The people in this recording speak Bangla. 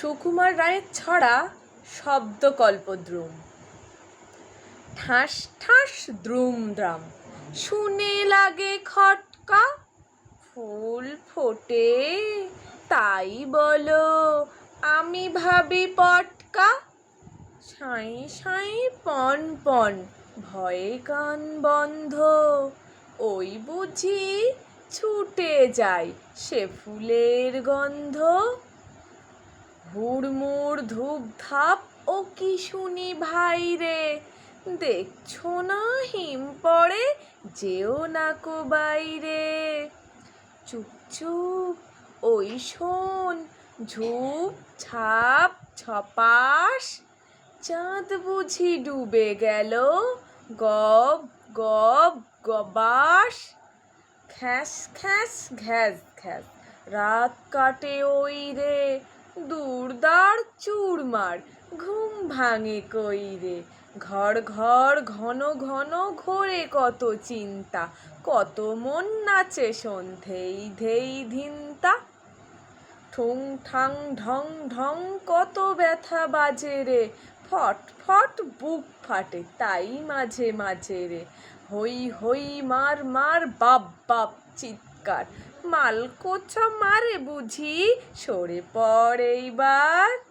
সুকুমার রায়ের ছড়া শব্দকল্পদ্রুম। ঠাস ঠাস দ্রুম দ্রাম শুনে লাগে খটকা। ফুল ফোটে। তাই বলো, আমি ভাবি পটকা। সাঁই সাঁই পন পন, ভয়ে কান বন্ধ। ওই বুঝি ছুটে যায় সে ফুলের গন্ধ। হুড়মুড় ধূপ ধাপ ও কি শুনি ভাই রে? দেখছ না হিম পড়ে? যেও না কো বাইরে চুপ চুপ, ওই শোন, ঝুপ ছাপ ছপাস চাঁদ বুঝি ডুবে গেল, গব গব, গবাস। খ্যাস খ্যাস ঘ্যাস ঘ্যাস রাত কাটে ওই রে। দুর্দার চুরমার, ঘুম ভাঙে কই রে? ঘর ঘর ঘন ঘন ঘোরে কত চিন্তা, কত মন নাচে সন্ধেই ধেই ধিনতা। ঠুং ঠাং ঢং ঢং কত ব্যথা বাজে রে, ফট ফট বুক ফাটে তাই মাঝে মাঝে রে। হই হই মার মার বাপ বাপ চিৎকার মাল কোচা মারে বুঝি সরে পড় এইবার।